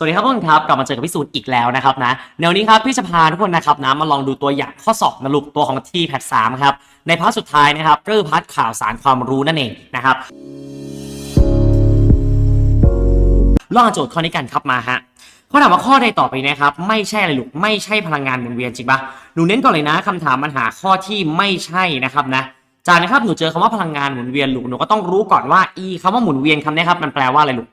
สวัสดีครับทุกคนครับกลับมาเจอกับพี่สูตรอีกแล้วนะครับนะในวันนี้ครับพี่จะพาทุกคนนะครับนะมาลองดูตัวอย่างข้อสอบนะลูกตัวของ t p a t 3ครับในพาร์ทสุดท้ายนะครับก็คือพาร์ทข่าวสารความรู้นั่นเองนะครับลองอ่านโจทย์ข้อนี้กันครับมาฮะเขาถามว่าข้อใดต่อไปนะครับ ไม่ใช่อะไรลูกไม่ใช่พลังงานหมุนเวียนจริงปะหนูเน้นก่อนเลยนะคำถามมันหาข้อที่ไม่ใช่นะครับนะจากนะครับหนูเจอคำว่าพลังงานหมุนเวียนลูกหนูก็ต้องรู้ก่อนว่าอีคำว่าหมุนเวียนคำนี้ครับมันแปลว่าอะไรลูก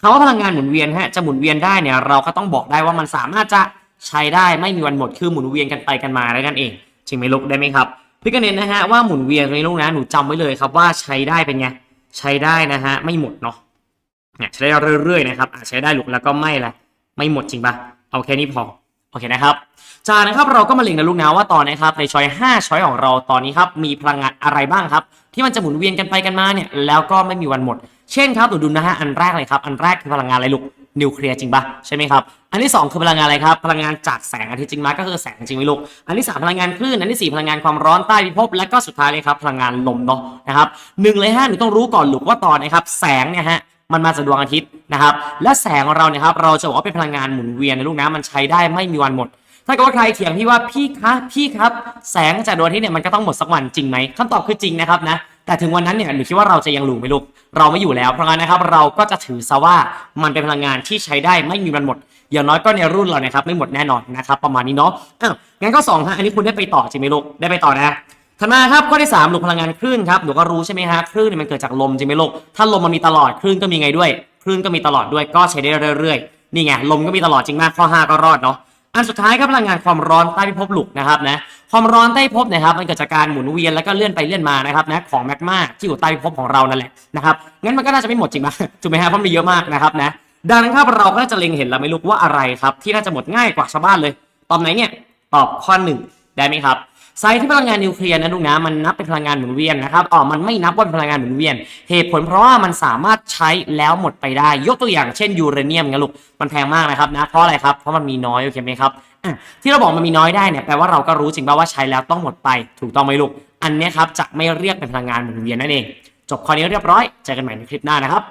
คำว่าพลังงานหมุนเวียนฮะจะหมุนเวียนได้เนี่ยเราก็ต้องบอกได้ว่ามันสามารถจะใช้ได้ไม่มีวันหมดคือหมุนเวียนกันไปกันมาได้กันเองจริงไหมลูกได้ไหมครับพี่ก็เน้นนะฮะว่าหมุนเวียนตรงนี้ลูกนะหนูจำไว้เลยครับว่าใช้ได้เป็นไงใช้ได้นะฮะไม่หมดเนาะเนี่ยใช้ได้เรื่อยๆนะครับอะใช้ได้ลูกแล้วก็ไม่ละไม่หมดจริงปะเอาแค่นี้พอโอเคนะครับจากนะครับเราก็มาเล็งนะลูกนะว่าตอนนี้ครับในช้อย5ช้อยของเราตอนนี้ครับมีพลังงานอะไรบ้างครับ ที่มันจะหมุนเวียนกันไปกันมาเนี่ยแล้วก็ไม่มีวันหมด เช่นครับหนูดูนะฮะอันแรกเลยครับอันแรกคือพลังงานอะไรลูกนิวเคลียร์จริงปะใช่ไหมครับ อันที่สองคือพลังงานอะไรครับ พลังงานจากแสงอาทิตย์จริงไหมก็คือแสงจริงไหมลูก อันที่สามพลังงานคลื่น อันที่สี่พลังงานความร้อนใต้พิภพ และก็สุดท้ายเลยครับ พลังงานลมเนาะนะครับหนึ่งเลยฮะหนูต้องรู้ก่อนลูกว่าตอนนะครับแสงเนี่ยฮะมันมาจากดวงอาทิตย์นะครับ และแสงของเราเนี่ยครับเราจะบอกว่าเป็นพลังงานหมุนเวียนในลูกนะมันใช้ได้ไม่มีวันหมด ถ้าเกิดว่าใครเถียงพี่ว่าพี่คะพี่ครับ แสงจากดวงอาทิตย์เนี่ยมันก็ต้องหมดสักวันจริงไหมคำตอบคือจริงนะครับนะ แต่ถึงวันนั้นเนี่ยหนูคิดว่าเราจะยังรู้ไหมลูกเราไม่อยู่แล้วเพราะงั้นนะครับ เราก็จะถือซะว่ามันเป็นพลังงานที่ใช้ได้ไม่มีวันหมดอย่างน้อยก็ในรุ่นเรานะครับไม่หมดแน่นอนนะครับประมาณนี้เนาะอ้าวงั้นก็สองฮะอันนี้คุณได้ไปต่อจริงไหมลูกได้ไปต่อนะถัดมาครับข้อที่สามลูกพลังงานคลื่นครับหนูก็รู้ใช่ไหมฮะคลื่นเนี่ยมันเกิดจากลมจริงไหมลูกถ้าลมมันมีตลอดคลื่นก็มีไงด้วยคลื่นก็มีตลอดด้วยก็ใช้ได้เรื่อยๆนี่ไงลมก็มีตลอดจริงมากข้อห้าก็รอดเนาะอันสุดท้ายครับพลังงานความร้อนใต้พิภพหลุกนะครับนะ ความร้อนใต้ภพนะครับมันเกิดจากการหมุนเวียนแล้วก็เลื่อนไปเลื่อนมานะครับนะของแมกมาที่อยู่ใต้ภพของเรานั่นแหละนะครับงั้นมันก็น่าจะไม่หมดจริงไหมถูกไหมฮะเพราะมันมีเยอะมากนะครับนะดังนั้นครับเราก็จะเล็งเห็นแล้วไม่รู้ว่าอะไรครับ ที่น่าจะหมดง่ายกว่าชาวบ้านเลย ตอบไหนเนี่ยตอบข้อหนึ่งได้ไหมครับ ไซต์ที่พลังงานนิวเคลียร์นะลูกนะมันนับเป็นพลังงานหมุนเวียนนะครับอ๋อมันไม่นับว่าเป็นพลังงานหมุนเวียน เหตุผลเพราะว่ามันสามารถใช้แล้วหมดไปได้ ยกตัวอย่างเช่นยูเรเนียมงั้นลูกมันแพงมากนะครับนะเพราะอะไรครับเพราะมันมีน้อยโอเคไหมครับที่เราบอกมันมีน้อยได้เนี่ยแปลว่าเราก็รู้จริงป่าว่าใช้แล้วต้องหมดไป ถูกต้องไหมลูกอันนี้ครับจะไม่เรียกเป็นพลังงานหมุนเวียนนั่นเองจบข้อนี้เรียบร้อยเจอกันใหม่ในคลิปหน้านะครับ